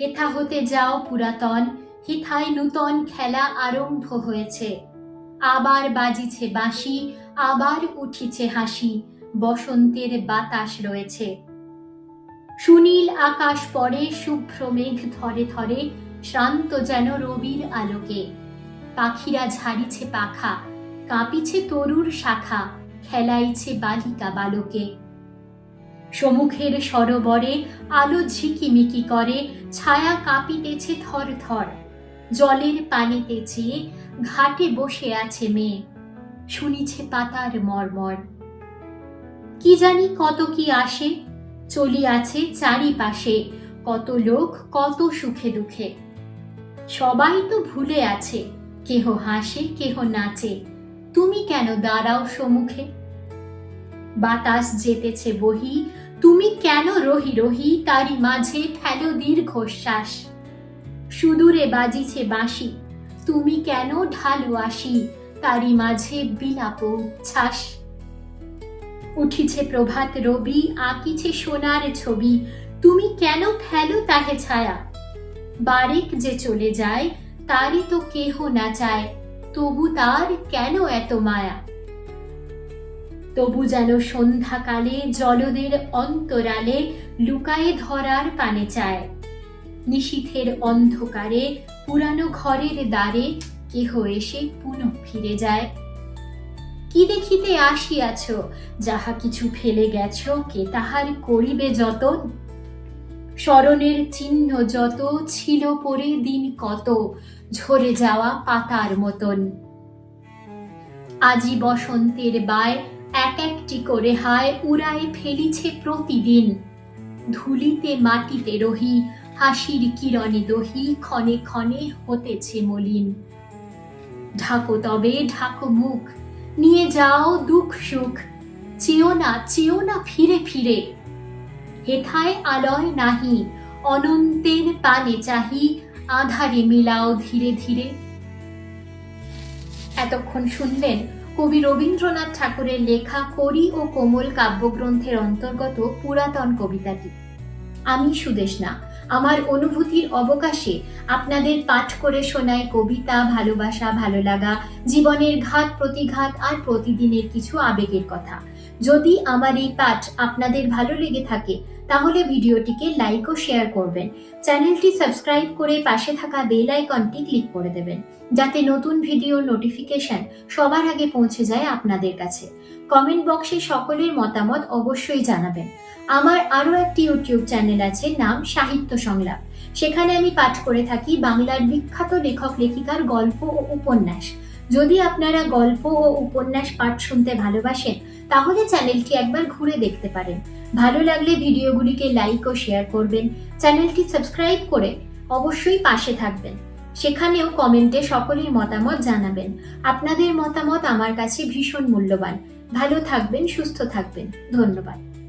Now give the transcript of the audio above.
হেথা হতে যাও পুরাতন হিথায় নূতন খেলা আরম্ভ হয়েছে। আবার বাজিছে বাঁশি, আবার উঠিছে হাসি, বসন্তের বাতাস রয়েছে। সুনীল আকাশ পরে শুভ্র মেঘ ধরে ধরে, শ্রান্ত যেন রবির আলোকে। পাখিরা ঝাড়িছে পাখা, কাঁপিছে তরুর শাখা, খেলাইছে বালিকা বালকে। সমুখের সরোবরে আলো ঝিকিমিকি করে, ছায়া কাঁপিতেছে থর থর। জলের পানিতে চেয়ে ঘাটে বসে আছে মেয়ে। শুনিছে পাতার মর্মর। কি জানি কত কি আসে, চলিয়াছে চারিপাশে, কত লোক কত সুখে দুঃখে। সবাই তো ভুলে আছে, কেহ হাসে, কেহ নাচে। তুমি কেন দাঁড়াও সম্মুখে? বাতাস যেতেছে বহি তুমি কেন রহি রহি? তারি মাঝে ফেলো দীর্ঘশ্বাস। সুদূরে বাজিছে বাঁশি। তুমি কেন ঢালো আসি তারি মাঝে বিলাপ ছাস। উঠিছে প্রভাত রবি, আঁকিছে সোনার ছবি। তুমি কেন ফেলো তাহে ছায়া? বারেক যে চলে যায়, তারই তো কেহ না চায়। তবু তার কেন এত মায়া? তবু যেন সন্ধ্যাকালে জলদের অন্তরালে লুকায়ে ধরার পানে চায়। নিশীথের অন্ধকারে, পুরানো ঘরের দ্বারে কেহ এসে পুনঃ ফিরে যায়। কি দেখিতে আসিয়াছ, যাহা কিছু ফেলে গেছ, কে তাহার করিবে যতন? স্মরণের চিহ্ন যত, ছিল পরে দিন কত, ঝরে যাওয়া পাতার মতন। আজি বসন্তের বায় এক একটি করে হায় উড়ায় ফেলিছে প্রতিদিন। ধুলিতে মাটিতে রহি, হাসির কিরণে দহি, ক্ষণে ক্ষণে হতেছে মলিন। ঢাকো তবে, ঢাকো মুখ, নিয়ে যাও দুঃখ সুখ, চেও না চেও না ফিরে ফিরে। হেথায় আলয় নাহি, অনন্তের পানে চাহি, আধারে মিলাও ধীরে ধীরে। এতক্ষণ শুনলেন কবি রবীন্দ্রনাথ ঠাকুরের লেখা করি ও কোমল কাব্যগ্রন্থের অন্তর্গত পুরাতন কবিতাটি। আমি সুদেশনা আমার অনুভূতির অবকাশে আপনাদের পাঠ করে শোনায় কবিতা, ভালোবাসা ভালো লাগা জীবনের ঘাত, প্রতিঘাত আর প্রতিদিনের কিছু আবেগের কথা। যদি আমার এই পাঠ আপনাদের ভালো লেগে থাকে, তাহলে ভিডিওটিকে লাইক ও শেয়ার করবেন। চ্যানেলটি সাবস্ক্রাইব করে পাশে থাকা বেল আইকনটি ক্লিক করে দেবেন, যাতে নতুন ভিডিও নোটিফিকেশন সবার আগে পৌঁছে যায় আপনাদের কাছে। কমেন্ট বক্সে সকলের মতামত অবশ্যই জানাবেন। আমার আরও একটি ইউটিউব চ্যানেল আছে, নাম সাহিত্য সংলাপ। সেখানে আমি পাঠ করে থাকি বাংলার বিখ্যাত লেখক লেখিকার গল্প ও উপন্যাস। যদি আপনারা গল্প ও উপন্যাস পাঠ শুনতে ভালোবাসেন, তাহলে চ্যানেলটি একবার ঘুরে দেখতে পারেন। ভালো লাগলে ভিডিওগুলিকে লাইক ও শেয়ার করবেন। চ্যানেলটি সাবস্ক্রাইব করে অবশ্যই পাশে থাকবেন। সেখানেও কমেন্টে সকলের মতামত জানাবেন। আপনাদের মতামত আমার কাছে ভীষণ মূল্যবান। ভালো থাকবেন, সুস্থ থাকবেন। ধন্যবাদ।